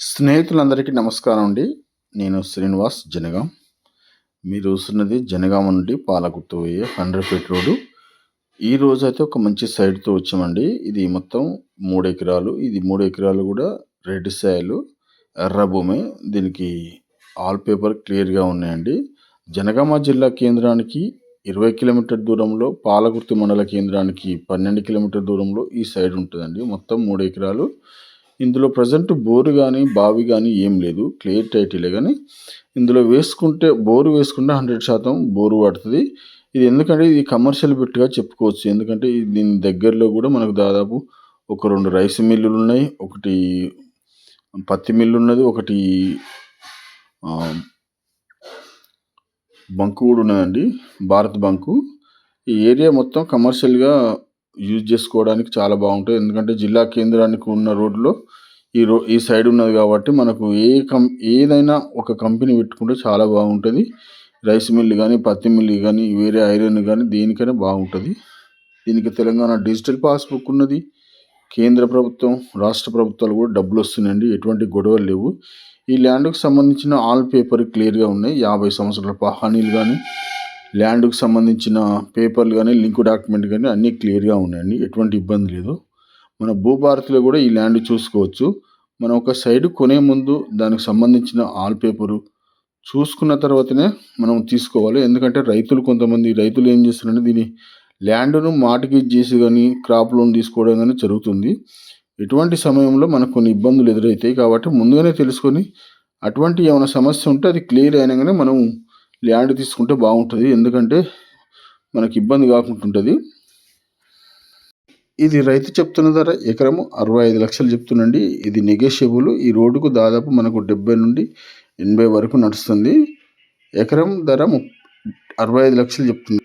స్నేహితులందరికీ నమస్కారం అండి. నేను శ్రీనివాస్ జనగాం. మీరు చూస్తున్నది జనగామ నుండి పాలగుర్తు పోయే హండ్రెడ్ ఫీట్ రోడ్డు. ఈ రోజు అయితే ఒక మంచి సైడ్తో వచ్చామండి. ఇది మొత్తం మూడు ఎకరాలు. ఇది మూడు ఎకరాలు కూడా రెడ్ సాయలు ఎర్ర భూమి. దీనికి ఆల్ పేపర్ క్లియర్గా ఉన్నాయండి. జనగామ జిల్లా కేంద్రానికి ఇరవై కిలోమీటర్ దూరంలో పాలగుర్తి మండల కేంద్రానికి పన్నెండు కిలోమీటర్ దూరంలో ఈ సైడ్ ఉంటుందండి. మొత్తం మూడు ఎకరాలు. ఇందులో ప్రజెంట్ బోరు కానీ బావి కానీ ఏం లేదు. క్లియర్ టైటిలే కానీ ఇందులో వేసుకుంటే బోరు వేసుకుంటే హండ్రెడ్ శాతం బోరు పడుతుంది ఇది ఎందుకంటే ఇది కమర్షియల్ బిట్గా చెప్పుకోవచ్చు. ఎందుకంటే దీని దగ్గరలో కూడా మనకు దాదాపు ఒక రెండు రైస్ మిల్లులు ఉన్నాయి. ఒకటి పత్తి మిల్లు ఉన్నది. ఒకటి బంకు కూడా ఉన్నదండి. భారత్ బంకు. ఈ ఏరియా మొత్తం కమర్షియల్గా యూజ్ చేసుకోవడానికి చాలా బాగుంటుంది. ఎందుకంటే జిల్లా కేంద్రానికి ఉన్న రోడ్లో ఈ రో ఈ సైడ్ ఉన్నది కాబట్టి మనకు ఏ కం ఏదైనా ఒక కంపెనీ పెట్టుకుంటే చాలా బాగుంటుంది. రైస్ మిల్లు కానీ పత్తి మిల్లు కానీ వేరే ఐరన్ కానీ దేనికైనా బాగుంటుంది. దీనికి తెలంగాణ డిజిటల్ పాస్బుక్ ఉన్నది. కేంద్ర ప్రభుత్వం రాష్ట్ర ప్రభుత్వాలు కూడా డబ్బులు వస్తున్నాయండి. ఎటువంటి గొడవలు లేవు. ఈ ల్యాండ్కు సంబంధించిన ఆల్ పేపర్ క్లియర్గా ఉన్నాయి. యాభై సంవత్సరాల హానీలు కానీ ల్యాండ్కు సంబంధించిన పేపర్లు కానీ లింక్ డాక్యుమెంట్ కానీ అన్నీ క్లియర్గా ఉన్నాయండి. ఎటువంటి ఇబ్బంది లేదు. మన భూభారతిలో కూడా ఈ ల్యాండ్ చూసుకోవచ్చు. మనం ఒక సైడ్ కొనే ముందు దానికి సంబంధించిన ఆల్ పేపరు చూసుకున్న తర్వాతనే మనం తీసుకోవాలి. ఎందుకంటే రైతులు కొంతమంది రైతులు ఏం చేస్తారంటే దీని ల్యాండ్ను మార్టిగేజ్ చేసి కానీ క్రాప్ లోన్ తీసుకోవడం కానీ జరుగుతుంది. ఇటువంటి సమయంలో మనకు కొన్ని ఇబ్బందులు ఎదురవుతాయి కాబట్టి ముందుగానే తెలుసుకొని అటువంటి ఏమైనా సమస్య ఉంటే అది క్లియర్ అయినాగానే మనం ల్యాండ్ తీసుకుంటే బాగుంటుంది. ఎందుకంటే మనకి ఇబ్బంది కాకుండా ఉంటుంది. ఇది రైతు చెప్తున్న ధర ఎకరము అరవై ఐదు లక్షలు చెప్తుండండి. ఇది నెగోషియబుల్ ఈ రోడ్డుకు దాదాపు మనకు డెబ్బై నుండి ఎనభై వరకు నడుస్తుంది. ఎకరం ధర అరవై ఐదు లక్షలు చెప్తుంది.